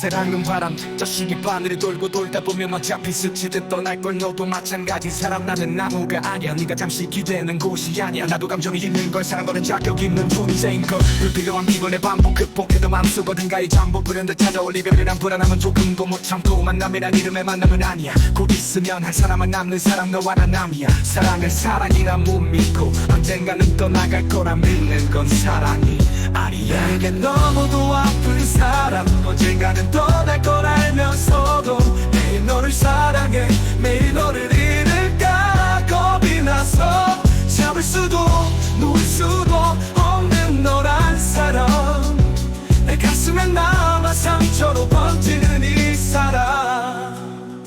사랑은 바람 자식이 바늘을 돌고 돌다 보면 어차피 스치듯 떠날 걸 너도 마찬가지. 사람 나는 나무가 아니야. 네가 잠시 기대는 곳이 아니야. 나도 감정이 있는 걸 사랑하는 자격 있는 존재인 걸. 불필요한 비번의 반복 극복해도 맘속 어딘가에 잠복 불현듯 찾아올 이별이란 불안함은 조금도 못 참고 만남이란 이름의 만남은 아니야. 곧 있으면 한 사람은 남는 사람 너와 나 남이야. 사랑을 사랑이라 못 믿고 언젠가는 떠나갈 거라 믿는 건 사랑이 아니야. 내게 너무도 아픈 사람 언젠가 가슴에 남아 상처로 번지는 이 사람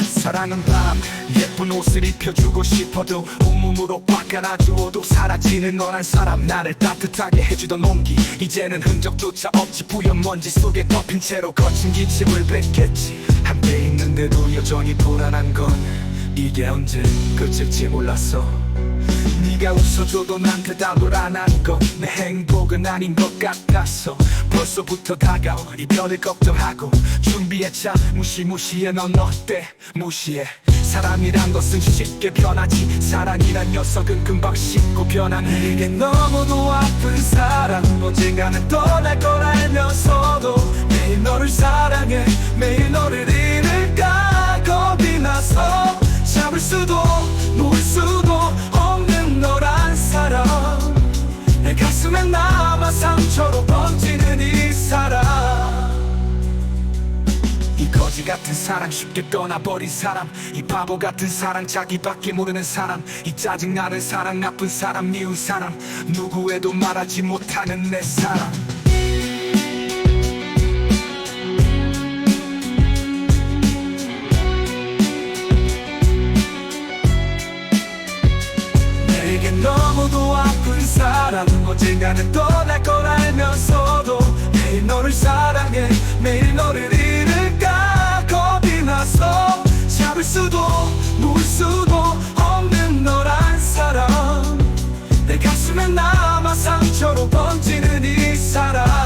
사랑은 밤 예쁜 옷을 입혀주고 싶어도 온몸으로 바꿔놔주어도 사라지는 너란 사람 나를 따뜻하게 해주던 온기. 이제는 흔적조차 없지 뿌연 먼지 속에 덮인 채로 거친 기침을 뱉겠지. 함께 있는데도 여전히 불안한 건 이게 언제 끝일지 몰랐어 네가 웃어줘도 난 대답을 안 하는 건내 행복은 아닌 것 같았어 벌써부터 다가올 이별을 걱정하고 준비했자 무시무시해. 넌 어때? 무시해. 사람이란 것은 쉽게 변하지. 사랑이란 녀석은 금방 식고 변하는 이게. 너무도 아픈 사랑 언젠가는 떠날 걸 알면서도 매일 너를 사랑해. 매일 너를 잃을까? 겁이 나서 잡을 수도 가슴에 남아 상처로 번지는 이 사람. 이 거지 같은 사랑 쉽게 떠나버린 사람. 이 바보 같은 사랑 자기밖에 모르는 사람. 이 짜증나는 사랑 나쁜 사람 미운 사람. 누구에도 말하지 못하는 내 사랑 언젠가는 떠날 걸 알면서도 매일 너를 사랑해. 매일 너를 잃을까? 겁이 나서 잡을 수도 놓을 수도 없는 너란 사람. 내 가슴에 남아 상처로 번지는 이 사람